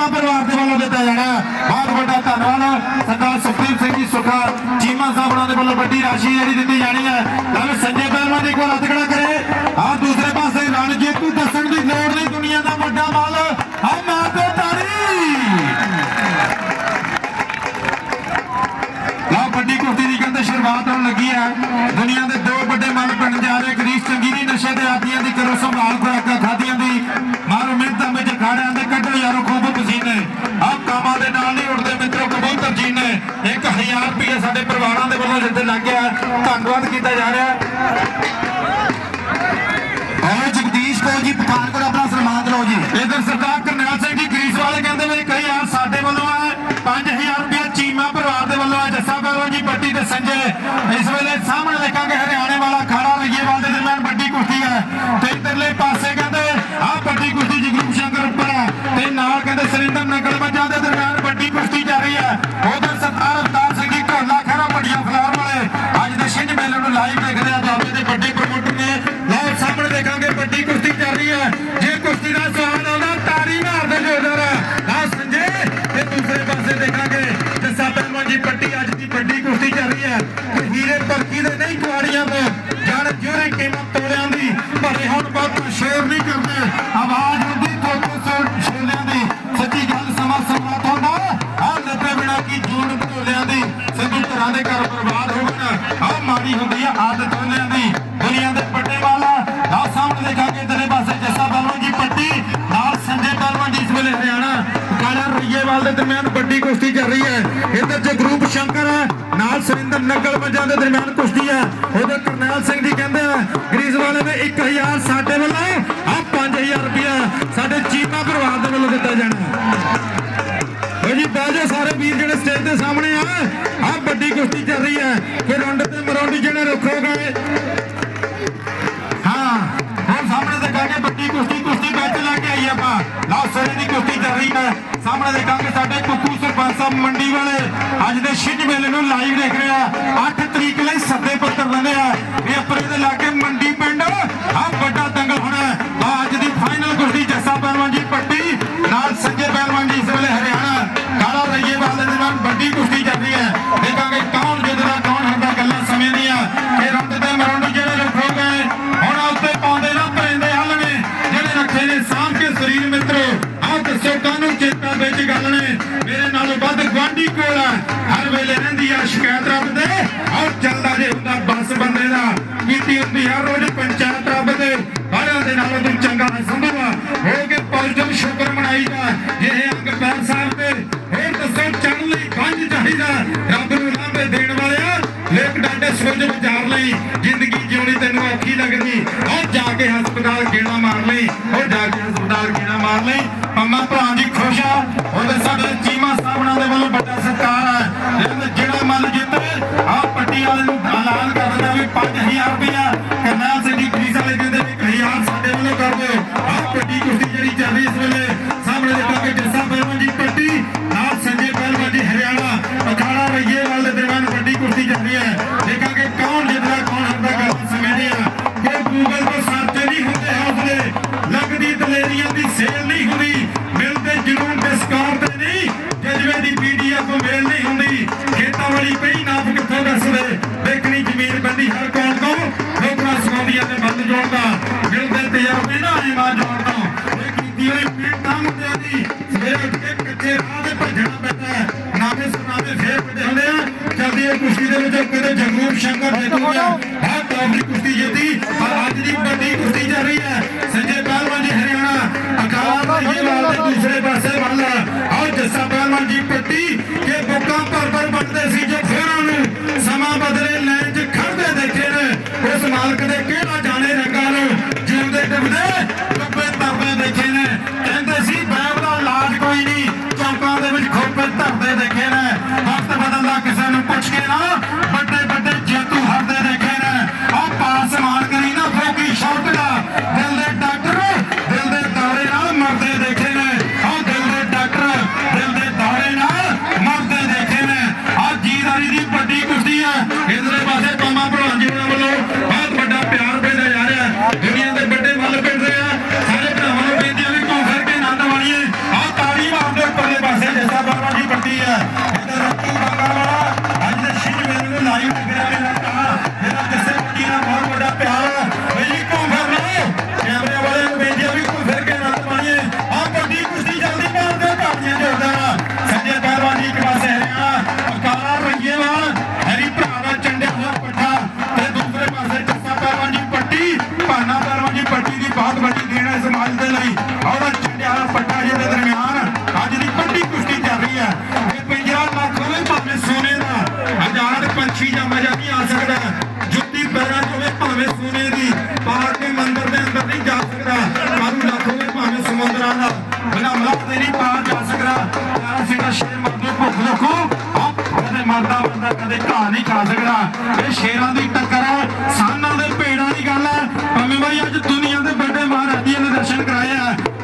ਚੀਮਾ ਪਰਿਵਾਰ ਦੇ ਵੱਲੋਂ ਦਿੱਤਾ ਜਾਣਾ। ਬਹੁਤ ਵੱਡਾ ਧੰਨਵਾਦ। ਸਰਦਾਰ ਸੁਖਦੀਪ ਸਿੰਘ ਜੀ ਸੁਖਾ ਚੀਮਾ ਸਾਹਿਬ ਉਹਨਾਂ ਦੇ ਵੱਲੋਂ ਵੱਡੀ ਰਾਸ਼ੀ ਜਿਹੜੀ ਦਿੱਤੀ ਜਾਣੀ ਹੈ। ਨਾਲ ਸੰਜੇ ਪਹਿਲਵਾਨ ਇੱਕ ਵਾਰ ਹੱਥ ਖੜਾ ਕਰੇ। ਆ ਦੂਸਰੇ ਪਾਸੇ ਰਣਜੀਤ ਦੱਸਣ ਦੀ ਲੋੜ ਨਹੀਂ, ਦੁਨੀਆ ਦਾ ਵੱਡਾ ਮਾਲ। ਆ ਮਾਰਦੇ ਤਾੜੀ। ਲਓ, ਵੱਡੀ ਕੁਸ਼ਤੀ ਦੀ ਕਹਿੰਦੇ ਸ਼ੁਰੂਆਤ ਹੋਣ ਲੱਗੀ ਹੈ। ਦੁਨੀਆ ਦੇ ਦੋ ਵੱਡੇ ਮਨ ਪਿੰਡ ਜਾ ਰਹੇ ਗਰੀਸ਼ ਚੰਗੀ ਦੀ ਨਸ਼ੇ ਦੇ ਆਦੀਆਂ ਦੀ ਕਰੋ ਸੰਭਾਲ ਖੁਰਾਕਾਂ। ਕੀਤਾ ਜਾ ਰਿਹਾ ਹੈ। ਜਗਦੀਸ਼ ਕੌਰ ਜੀ ਪਠਾਨਕੋਟ ਆਪਣਾ ਸਨਮਾਨ ਲਓ ਜੀ। ਇਧਰ ਸਰਦਾਰ ਕਰਨੈਲ ਸਿੰਘ ਜੀ ਗਰੀਸ ਵਾਲੇ ਕਹਿੰਦੇ ਵੀ ਕਈ ਯਾਰ ਸਾਡੇ ਵੱਲੋਂ ਹੈ 5000 ਰੁਪਏ ਚੀਮਾ ਪਰਿਵਾਰ ਦੇ ਵੱਲੋਂ ਹੈ, ਜੱਸਾ ਪਹਿਲਵਾਨ ਜੀ ਪੱਟੀ ਤੇ ਸੰਜੇ। ਇਸ ਵੇਲੇ ਸਾਹਮਣੇ ਲਿਖਾਂਗੇ ਹਰਿਆਣੇ ਵਾਲਾ ਖਾੜਾ ਰਈਏਵਾਲ ਦੇ ਦਰਮਿਆਨ ਵੱਡੀ ਕੁਸ਼ਤੀ ਹੈ। ਤੇ ਇਧਰਲੇ ਪਾਸੇ ਕਹਿੰਦੇ, ਆਹ ਵੱਡੀ ਕੁਸ਼ਤੀ ਜਗਰੂਪ ਸ਼ੰਕਰ ਉੱਪਰ ਹੈ। ਤੇ ਨਾਲ ਕਹਿੰਦੇ ਸਰਿੰਦਰ ਨਗਰ ਮੱਝਾਂ ਦੇ ਦਰਮਿਆਨ ਵੱਡੀ ਕੁਸ਼ਤੀ ਚੱਲ ਰਹੀ ਹੈ। ਕੁਸ਼ਤੀ ਚੱਲ ਰਹੀ ਹੈ। ਇੱਧਰ ਜਗਰੂਪ ਸ਼ੰਕਰ ਹੈ, ਨਾਲ ਸੁਰਿੰਦਰ ਨਗਲ ਮੱਝਾਂ ਦੇ ਦਰਮਿਆਨ ਕੁਸ਼ਤੀ ਹੈ। ਉਹਦੇ ਕਰਨੈਲ ਸਿੰਘ ਜੀ ਕਹਿੰਦੇ ਆ, ਗਰੀਸ ਵਾਲੇ ਨੇ 1000 ਸਾਡੇ ਵੱਲੋਂ, ਆ 5000 ਰੁਪਇਆ ਸਾਡੇ ਚੀਮਾ ਪਰਿਵਾਰ ਦੇ ਵੱਲੋਂ ਦਿੱਤਾ ਜਾਣਾ। ਲਓ ਜੀ, ਬਹਿ ਸਾਰੇ ਵੀਰ ਜਿਹੜੇ ਸਟੇਜ ਦੇ ਸਾਹਮਣੇ ਆ। ਆ ਵੱਡੀ ਕੁਸ਼ਤੀ ਚੱਲ ਰਹੀ ਹੈ। ਫਿਰ ਰੁੰਡ ਤੇ ਮਰੌਂਡੀ ਜਿਹੜੇ ਰੁੱਖੋ ਗਏ ਮੰਡੀ ਵਾਲੇ, ਅੱਜ ਦੇ ਛਿੰਝ ਮੇਲੇ ਨੂੰ ਲਾਈਵ ਦੇਖ ਰਹੇ ਆ। 8 ਤਰੀਕ ਲਈ ਸੱਦੇ ਪੱਤਰ ਦਿੰਦੇ ਆ। ਇਹ ਅਪਰੇ ਦੇ ਲਾਗੇ ਮੰਡੀ ਪਿੰਡ ਆ के अंदर में और ਕੇ ਹਸਪਤਾਲ ਗੇੜਾ ਮਾਰ ਲਈ ਔਰ ਜਾ ਕੇ ਹਸਪਤਾਲ ਗੇੜਾ ਮਾਰ ਲਈ। ਅੰਮਾ ਭਰਾ ਜੀ ਖੁਸ਼ ਆ ਉਹਦੇ ਸਾਡੇ ਚੀਮਾ ਸਾਹਮਣਾ ਦੇ ਵੱਲੋਂ ਵੱਡਾ ਸਤਿਕਾਰ ਹੈ ਜਿਹੜਾ ਮੱਲ ਜਿੱਤੇ ਆ ਪੱਟੀ ਵਾਲੇ ਨੂੰ ਐਲਾਨ ਕਰ ਦਿੰਦਾ ਵੀ 5000 ਰੁਪਇਆ ਕਰਨਾਲ ਸਿੰਘ ਜੀ ਵਾਲੇ ਕਹਿੰਦੇ ਵੀ 1000 ਸਾਡੇ ਵੱਲੋਂ ਕਰ ਦਿਓ। ਆ ਪੱਟੀ ਕੁਸ਼ਤੀ ਜਿਹੜੀ ਚੱਲ ਰਹੀ ਇਸ ਵੇਲੇ, ਸਾਹਮਣੇ ਦੇਖਾਂਗੇ ਜੱਸਾ ਹਰ ਕੌਣ ਤੋਂ ਲੋਕਾਂ ਸੁਣਾਉਂਦੀਆਂ ਤੇ ਬੰਦ ਜੋੜਦਾ ਮਿਲਦੇ ਤਜਰਬੇ ਨਾ ਆਏ ਮਾਂ ਜੋੜਦਾ ਇਹ ਕੀਤੀ ਹੋਈ ਮਿਹਨਤਾਂ ਮੁੰਡਿਆਂ ਦੀ ਸਵੇਰੇ ਉੱਠ ਕੇ ਕੱਚੇ ਰਾਹ ਤੇ ਭੱਜਣਾ ਪੈਂਦਾ ਹੈ ਨਾਮੇ ਸੁਨਾਮੇ ਫੇਰ ਵੱਡੇ ਹੁੰਦੇ ਆ ਜਲਦੀ ਇਹ ਕੁਸ਼ਤੀ ਦੇ ਵਿੱਚ ਕਦੇ ਜਗਰੂਪ ਸ਼ੰਕਰ ਜਿੱਤੂਗਾ ਆਹ ਟੌਪ ਦੀ ਕੁਸ਼ਤੀ ਜਿੱਤੀ ਪਰ ਅੱਜ ਦੀ ਵੱਡੀ ਕੁਸ਼ਤੀ ਚੱਲ ਰਹੀ ਹੈ ਸੰਜੇ ਪਹਿਲਵਾਨ ਜੀ ਹਰਿਆਣਾ ਅਕਾਲ ਰਹੀਵਾਲ ਦੇ ਦੂਸਰੇ ਪਾਸੇ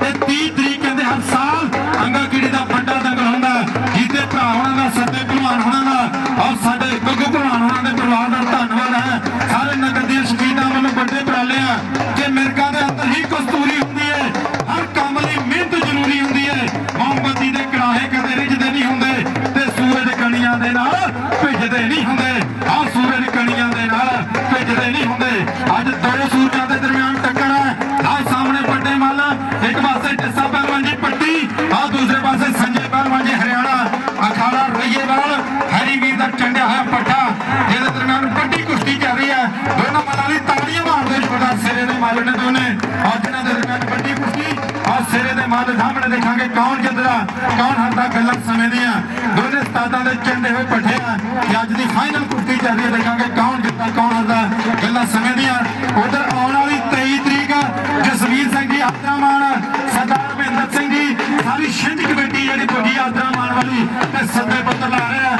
ਤੇ 30 ਤਰੀਕ ਕਹਿੰਦੇ ਹਰ ਸਾਲ ਅੰਗਾ ਕੀੜੀ ਦਾ ਵੱਡਾ ਦੰਗਲ ਹੁੰਦਾ ਜਿਹਦੇ ਭਰਾ ਹੋਣਾ ਦਾ ਸੱਤੇ ਭਲਵਾਨ ਹੋਣਾ ਦਾ ਔਰ ਸਾਡੇ ਗੁੱਗੂ ਭਲਵਾਨ ਹੋਣਾ ਦੇ ਪਰਿਵਾਰ ਦਾ ਧੰਨਵਾਦ ਹੈ। ਸਾਰੇ ਨਗਰ ਦੀਆਂ ਸ਼ਹੀਦਾਂ ਵੱਲੋਂ ਵੱਡੇ ਉਪਰਾਲੇ ਆ। ਕਿ ਮਿਰਗਾਂ ਦੇ ਅੰਦਰ ਹੀ ਕਸਤੂਰੀ ਹੁੰਦੀ ਹੈ ਹਰ ਕੰਮ ਲਈ ਮਿਹਨਤ ਜ਼ਰੂਰੀ ਹੁੰਦੀ ਹੈ ਮੋਮਬੱਤੀ ਦੇ ਕੜਾਹੇ ਕਦੇ ਰਿਝਦੇ ਨਹੀਂ ਹੁੰਦੇ ਤੇ ਸੂਰਜ ਕਣੀਆਂ ਦੇ ਨਾਲ ਭਿੱਜਦੇ ਨਹੀਂ ਹੁੰਦੇ। ਆ ਸੂਰਜ ਕਣੀਆਂ ਦੇ ਨਾਲ ਭਿੱਜਦੇ ਨਹੀਂ ਹੁੰਦੇ। ਅੱਜ ਦੋ ਸੂਰਜਾਂ ਸਿਰੇ ਨੇ ਦੋਨੇ ਔਰ ਜਿਹਨਾਂ ਦੇ ਦਰਮਿਆਨ ਵੱਡੀ ਕੁਸ਼ਤੀ ਔਰ ਸਿਰੇ ਦੇ ਮੱਲ ਸਾਹਮਣੇ ਦੇਖਾਂਗੇ ਕੌਣ ਜਿੱਤਦਾ, ਕੌਣ ਹਾਰਦਾ ਗੱਲਾਂ ਸਮੇਂ ਦੀਆਂ। ਦੋਨੇ ਸਤਾਦਾਂ ਦੇ ਚੰਡੇ ਹੋਏ ਪੱਠੇ ਆ। ਤੇ ਅੱਜ ਦੀ ਫਾਈਨਲ ਕੁਸ਼ਤੀ ਚੱਲ ਰਹੀ ਹੈ, ਦੇਖਾਂਗੇ ਕੌਣ ਜਿੱਤਦਾ, ਕੌਣ ਹਾਰਦਾ ਗੱਲਾਂ ਸਮੇਂ ਦੀਆਂ। ਉਧਰ ਆਉਣ ਵਾਲੀ 23 ਤਰੀਕ, ਜਸਵੀਰ ਸਿੰਘ ਜੀ ਆਦਰਾਮਾਨ ਸਰਦਾਰ ਮਹਿੰਦਰ ਸਿੰਘ ਜੀ, ਸਾਰੀ ਛਿੰਝ ਕਮੇਟੀ ਜਿਹੜੀ ਪੁੱਜੀ ਆਦਰਾਮਾਨ ਵਾਲੀ, ਤੇ ਸੱਦੇ ਪੱਤਰ ਲਾ ਰਹੇ ਆ।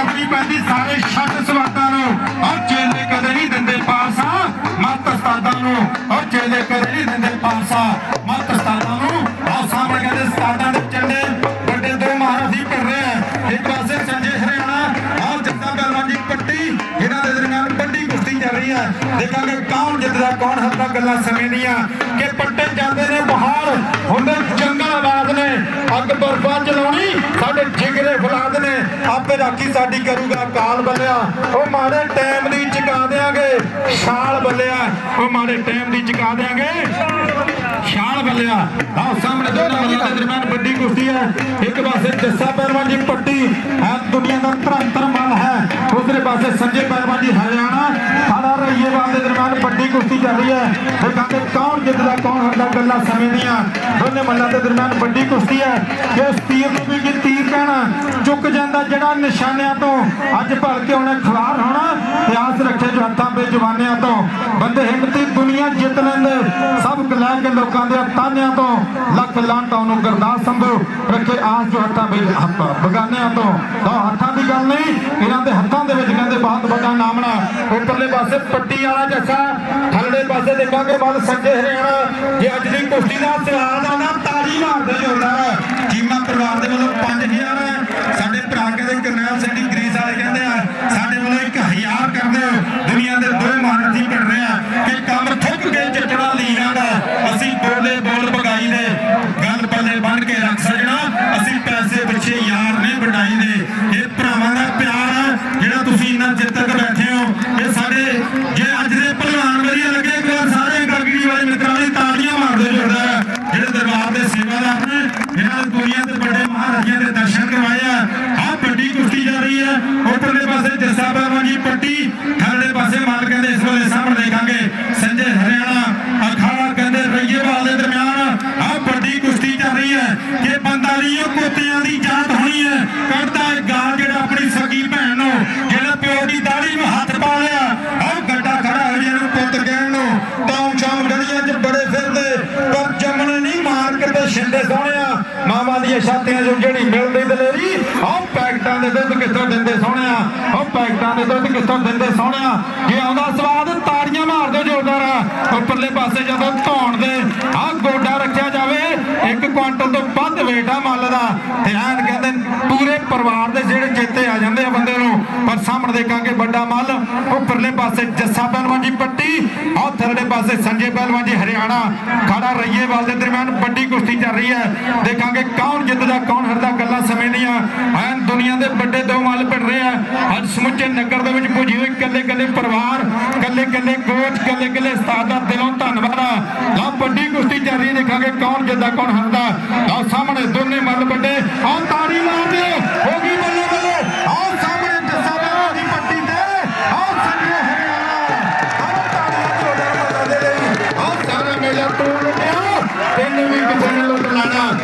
ਕਰਨੀ ਪੈਂਦੀ, ਸਾਰੇ ਛੱਡ ਸਵਾਦਾਂ ਨੂੰ। ਔਰ ਚੇਲੇ ਕਦੇ ਨਹੀਂ ਦਿੰਦੇ ਪਾਸਾ ਮੱਤ ਸਤਾਦਾਂ ਨੂੰ ਔਰ ਚੇਲੇ ਕਦੇ ਨਹੀਂ ਦਿੰਦੇ ਪਾਸਾ ਮਤ ਕੁਸ਼ਤੀ ਚੱਲ ਰਹੀ ਦੇਖਾਂਗੇ ਕੌਣ ਜਿੱਤਦਾ, ਕੌਣ ਹੱਸਦਾ ਗੱਲਾਂ ਸਮੇਂ ਦੀਆਂ। ਕਿ ਪੱਟੇ ਜਾਂਦੇ ਨੇ ਬਹਾਰ, ਹੁੰਦੇ ਜੰਗਲ ਆਬਾਦ ਨੇ। ਅੱਗ ਬਰਫਾਂ ਚਲਾਉਣੀ, ਸਾਡੇ ਜਿਗਰੇ ਫਲਾਦ ਨੇ। ਆਪੇ ਰਾਖੀ ਸਾਡੀ ਕਰੂਗਾ ਕਾਲ ਬੱਲਿਆ। ਉਹ ਮਾੜੇ ਟਾਈਮ ਦੀ ਚੁਕਾ ਦੇਾਂਗੇ ਸਾਲ ਬੱਲਿਆ। ਉਹ ਮਾੜੇ ਟਾਈਮ ਦੀ ਚੁਕਾ ਦੇਾਂਗੇ ਛਾਲ ਬੱਲਿਆ ਆਹ ਸਾਹਮਣੇ ਦੋਨਾਂ ਮੱਲਾਂ ਦੇ ਦਰਮਿਆਨ ਵੱਡੀ ਕੁਸ਼ਤੀ ਹੈ। ਇੱਕ ਪਾਸੇ ਜੱਸਾ ਪਹਿਲਵਾਨ ਜੀ ਪੱਟੀ ਹੈ ਦੁਨੀਆ ਦਾ ਧਰੰਤਰ ਮੱਲ ਹੈ। ਦੂਸਰੇ ਪਾਸੇ ਸੰਜੇ ਪਹਿਲਵਾਨ ਜੀ ਹਰਿਆਣਾ। ਖਾੜਾ ਰਈਏਵਾਲ ਦੇ ਦਰਮਿਆਨ ਵੱਡੀ ਕੁਸ਼ਤੀ ਚੱਲ ਰਹੀ ਹੈ। ਦੇਖਾਂਗੇ ਕੌਣ ਜਿੱਤਦਾ, ਕੌਣ ਹਾਰਦਾ ਗੱਲਾਂ ਸਮੇਂ ਦੀਆਂ। ਦੋਨੇ ਮੱਲਾਂ ਦੇ ਦਰਮਿਆਨ ਵੱਡੀ ਕੁਸ਼ਤੀ ਹੈ। ਕਿ ਉਸ ਤੀਰ ਨੂੰ ਵੀ ਕਿ ਤੀਰ ਕਹਿਣਾ, ਚੁੱਕ ਜਾਂਦਾ ਜਿਹੜਾ ਨਿਸ਼ਾਨਿਆਂ ਤੋਂ। ਅੱਜ ਭਲਕੇ ਉਹਨੇ ਖਿਲਾਰ ਹੋਣਾ। ਇਤਿਹਾਸ ਰੱਖੇ ਜੋ ਹੱਥਾਂ 'ਤੇ ਜਵਾਨਿਆਂ ਤੋਂ। ਬੰਦੇ ਹਿੰਮਤੀ ਦੁਨੀਆ ਜਿੱਤ ਲੈਂਦੇ। ਸਭ ਲੈ ਕੇ ਲੋਕਾਂ ਦੇ ਤਾਨਿਆਂ ਤੋਂ ਲੱਖ ਲਾਂਟਾਂ ਨੂੰ ਗਰਦਾਸ ਸੰਭੋ ਰੱਖੇ ਆਸ ਜੋ ਹੱਥਾਂ ਵਿੱਚ ਹੱਥ ਬਗਾਨਿਆਂ ਤੋਂ ਤਾਂ ਹੱਥਾਂ ਦੀ ਗੱਲ ਨਹੀਂ, ਇਹਨਾਂ ਦੇ ਹੱਥਾਂ ਦੇ ਵਿੱਚ ਕਹਿੰਦੇ ਬਹੁਤ ਵੱਡਾ ਨਾਮਣਾ ਉੱਪਰਲੇ ਪਾਸੇ ਪੱਟੀ ਵਾਲਾ ਜੱਸਾ ਥੱਲੇ ਪਾਸੇ ਦੇਖਾਂਗੇ ਵੱਲ ਸੰਜੇ ਹਰਿਆਣਾ। ਜੇ ਅੱਜ ਦੀ ਕੁਸ਼ਤੀ ਦਾ ਸਵਾਲ ਦਾ ਨਾਮ ਤਾੜੀ ਮਾਰਦੇ ਜੋੜਾ ਚੀਮਾ ਪਰਿਵਾਰ ਦੇ ਵੱਲੋਂ 5000 ਹੈ। ਸਾਡੇ ਭਰਾ ਕਹਿੰਦੇ ਕਰਨੈਲ ਸਿੰਘ ਜੀ ਵਾਲੇ ਕਹਿੰਦੇ ਆ ਸਾਡੇ ਵੱਲੋਂ 1000 ਕਰਦੇ ਹੋ ਦੁਨੀਆ ਦੇ ਦੋ ਮਹਾਰਥੀ ਕਰ ਰਹੇ ਆ ਕਿ ਕੰਮ ਥੁੱਕ ਕੇ ਚੱਟਣਾ ਲੀਰਾਂ ਦਾ ਅਸੀਂ ਬੋਲੇ ਬੋਲ ਬਗਾਈ ਦੇ ਗੱਲ ਪੱਲੇ ਬਣ ਕੇ ਰੱਖ ਸਜਣਾ ਅਸੀਂ ਪੈਸੇ ਪਿੱਛੇ ਯਾਰ ਨਹੀਂ ਵਡਾਈ ਦੇ ਇਹ ਭਰਾਵਾਂ ਦਾ ਪਿਆਰ ਆ, ਜਿਹੜਾ ਤੁਸੀਂ ਇਹਨਾਂ ਚਿਰ ਤੱਕ ਬੈਠੇ ਹੋ ਇਹ ਸਾਡੇ ਜੇ ਅੱਜ ਦੇ ਭਲਵਾਨ ਵਧੀਆ ਲੱਗੇ ਇੱਕ ਵਾਰ ਸਾਰੇ ਗਰਗੜੀ ਵਾਲੇ ਮਿੱਤਰਾਂ ਦੀ ਤਾੜੀਆਂ ਮਾਰਦੇ ਜੁੜਦਾ ਹੈ ਜਿਹੜੇ ਦਰਬਾਰ ਦੇ ਸੇਵਾਦਾਰ ਨੇ ਇਹਨਾਂ ਨੇ ਦੁਨੀਆ ਦੇ ਵੱਡੇ ਮਹਾਰਾਜਿਆਂ ਦੇ ਦਰਸ਼ਨ ਕਰਵਾਏ ਆ ਆਹ ਵੱਡੀ ਕੁਸ਼ਤੀ ਜਾ ਰਹੀ ਹੈ ਉੱਪਰਲੇ ਪਾਸੇ ਜੱਸਾ ਪਹਿਲਵਾਨ ਜੀ ਪੱਟੀ ਥੱਲੇ ਪਾਸੇ ਮਾਲ ਕਹਿੰਦੇ ਇਸ ਵੇਲੇ ਸਾਹਮਣੇ ਦੇਖਾਂਗੇ ਸੰਜੇ ਹਰਿਆਣਾ ਅਖਾੜਾ ਕਹਿੰਦੇ ਰਈਏਵਾਲ ਦੇ ਦਰਮਿਆਨ ਆਹ ਵੱਡੀ ਕੁਸ਼ਤੀ ਚੱਲ ਰਹੀ ਹੈ ਕਿ 45 ਕੁੱਤਿਆਂ ਦੀ ਜਾਤ ਹੋਣੀ ਹੈ ਕੱਢਦਾ ਹੈ ਗਾਲ ਜਿਹੜਾ ਆਪਣੀ ਸਗੀ ਭੈਣ ਨੂੰ ਜਿਹੜਾ ਪਿਓ ਦੀ ਦਾੜੀ ਨੂੰ ਹੱਥ ਪਾ ਲਿਆ ਆਹ ਗੱਡਾ ਖੜਾ ਹੋ ਜਿਹਨੂੰ ਪੁੱਤ ਕਹਿਣ ਨੂੰ ਤਾਂ ਸ਼ਾਮ ਗਲੀਆਂ 'ਚ ਬੜੇ ਫਿਰਦੇ ਪਰ ਜੰਮਣ ਨਹੀਂ ਮਾਰ ਸੋਹਣਿਆ, ਮਾਵਾਂ ਦੀਆਂ ਛਾਤੀਆਂ 'ਚੋਂ ਜਿਹੜੀ ਮਿਲਦੀ ਦਲੇਰੀ ਆਹ ਪੈਕਟਾਂ ਦੇ ਦੁੱਧ ਕਿੱਥੋਂ ਦਿੰਦੇ ਸੋਹਣਿਆ? ਆਹ ਪੈਕਟਾਂ ਦੇ ਦੁੱਧ ਕਿੱਥੋਂ ਦਿੰਦੇ ਸੋਹਣਿਆ? ਜੇ ਆਉਂਦਾ ਸਵਾਦ, ਤਾੜੀਆਂ ਮਾਰ ਦਿਓ ਜ਼ੋਰਦਾਰ। ਉੱਪਰਲੇ ਪਾਸੇ ਜਦੋਂ ਧੌਣ ਦੇ, ਆਹ ਗੋਡਾ ਰੱਖਿਆ ਜਾਵੇ, ਇੱਕ ਕੁਆਂਟਲ ਤੋਂ ਵੱਧ ਵੇਟ ਆ ਮੱਲ ਦਾ। ਤੇ ਕਹਿੰਦੇ ਪੂਰੇ ਪਰਿਵਾਰ ਦੇ ਜਿਹੜੇ ਚੇਤੇ ਆ ਜਾਂਦੇ ਆ ਬੰਦੇ ਨੂੰ। ਪਰ ਸਾਹਮਣੇ ਦੇਖਾਂਗੇ ਵੱਡਾ ਮੱਲ ਉੱਪਰਲੇ ਪਾਸੇ ਜੱਸਾ ਪਹਿਲਵਾਨ ਜੀ ਪੱਟੀ ਆਹ ਥੱਲੇ ਪਾਸੇ ਸੰਜੇ ਪਹਿਲਵਾਨ ਜੀ ਹਰਿਆਣਾ। ਖਾੜਾ ਰਈਏਵਾਲ ਦੇ ਦਰਮਿਆਨ ਵੱਡੀ ਕੁਸ਼ਤੀ ਚੱਲ ਰਹੀ ਹੈ। ਦੇਖਾਂਗੇ ਕੌਣ ਜਿੱਤਦਾ ਕੌਣ ਹਾਰਦਾ ਗੱਲਾਂ ਸਮੇਂ ਦੀਆਂ। ਐਨ ਦੁਨੀਆ ਦੇ ਵੱਡੇ ਦੋ ਮੱਲ ਭਿੜ ਰਹੇ ਆ। ਅੱਜ ਸਮੁੱਚੇ ਨਗਰ ਦੇ ਵਿੱਚ ਪੁੱਜੀ ਹੋਈ ਕੱਲੇ ਕੱਲੇ ਪਰਿਵਾਰ ਕੱਲੇ ਕੱਲੇ ਕੋਚ ਕੱਲੇ ਕੱਲੇ ਉਸਤਾਦ ਦਾ ਦਿਲੋਂ ਧੰਨਵਾਦ ਆ। ਲਓ ਵੱਡੀ ਕੁਸ਼ਤੀ ਚੱਲ ਰਹੀ ਹੈ, ਦੇਖਾਂਗੇ ਕੌਣ ਜਿੱਤਦਾ ਕੌਣ ਹਾਰਦਾ। ਲਓ ਸਾਹਮਣੇ ਦੋਨੇ ਮੱਲ ਵੱਡੇ ਆਹ ਤਾੜੀ ਮਾਰ Ghana.